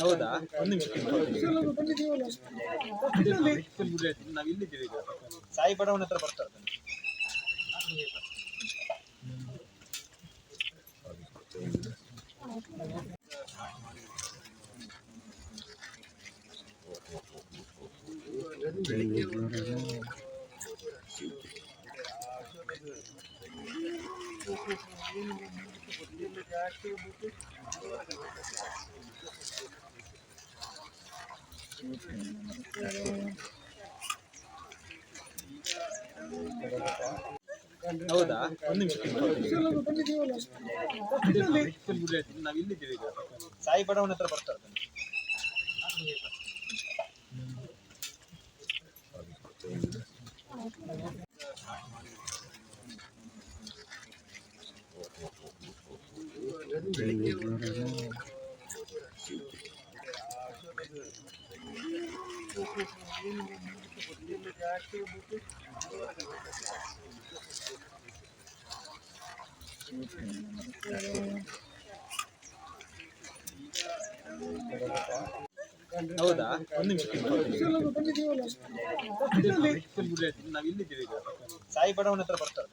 ಹೌದಾ ಒಂದು ನಿಮಿಷ ನಾವು ಇಲ್ಲಿದ್ದೀವಿ ಈಗ ಸಾಯಿ ಬಡವನ ಹತ್ರ ಬರ್ತಾರೆ ಬನ್ನಿ. ಹೌದಾ? ಒಂದು ನಿಮಿಷ ನಾವು ಇಲ್ಲಿದ್ದೀವಿ ಈಗ. ಸಾಯಿ ಬಡವನ ಹತ್ರ ಬರ್ತಾರೆ ಹೌದಾ? ಒಂದು ನಿಮಿಷ ನಾವು ಇಲ್ಲಿದ್ದೀವಿ ಈಗ ಸಾಯಿ ಬಡವನ ಹತ್ರ ಬರ್ತಾರೆ